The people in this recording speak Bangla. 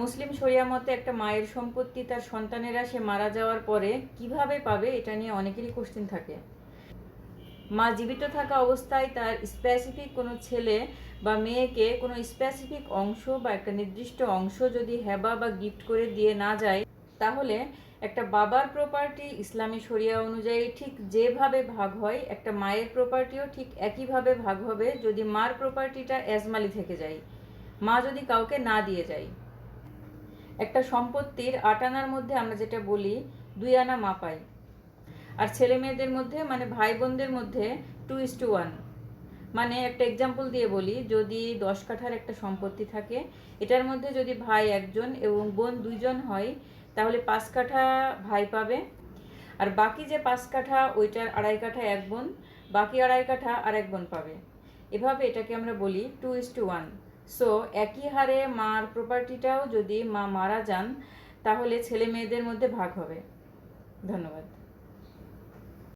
মুসলিম শরিয়া মতে একটা মায়ের সম্পত্তি তার সন্তানেরা সে মারা যাওয়ার পরে কীভাবে পাবে, এটা নিয়ে অনেকেরই কোশ্চেন থাকে। মা জীবিত থাকা অবস্থায় তার স্পেসিফিক কোনো ছেলে বা মেয়েকে কোনো স্পেসিফিক অংশ বা একটা নির্দিষ্ট অংশ যদি হেবা বা গিফট করে দিয়ে না যায়, তাহলে একটা বাবার প্রপার্টি ইসলামী শরিয়া অনুযায়ী ঠিক যেভাবে ভাগ হয়, একটা মায়ের প্রপার্টিও ঠিক একইভাবে ভাগ হবে যদি মার প্রপার্টিটা এজমালি থেকে যায়। মা যদি কাউকে না দিয়ে যায়। একটা সম্পত্তির আট আনার মধ্যে আমরা যেটা বলি, দুই আনা মা পাই আর ছেলে মেয়েদের মধ্যে মানে ভাই বোনদের মধ্যে টু ইস টু ওয়ান মানে একটা এক্সাম্পল দিয়ে বলি, যদি দশ কাঠার একটা সম্পত্তি থাকে, এটার মধ্যে যদি ভাই একজন এবং বোন দুইজন হয়, তাহলে পাঁচ কাঠা ভাই পাবে। আর বাকি যে পাঁচ কাঠা, ওইটার আড়াই কাঠা এক বোন, বাকি আড়াই কাঠা আর এক বোন পাবে। এভাবে এটাকে আমরা বলি two is to one so একই হারে মার প্রপার্টিটাও যদি মা মারা যান, তাহলে ছেলে মেয়েদের মধ্যে ভাগ হবে। ধন্যবাদ।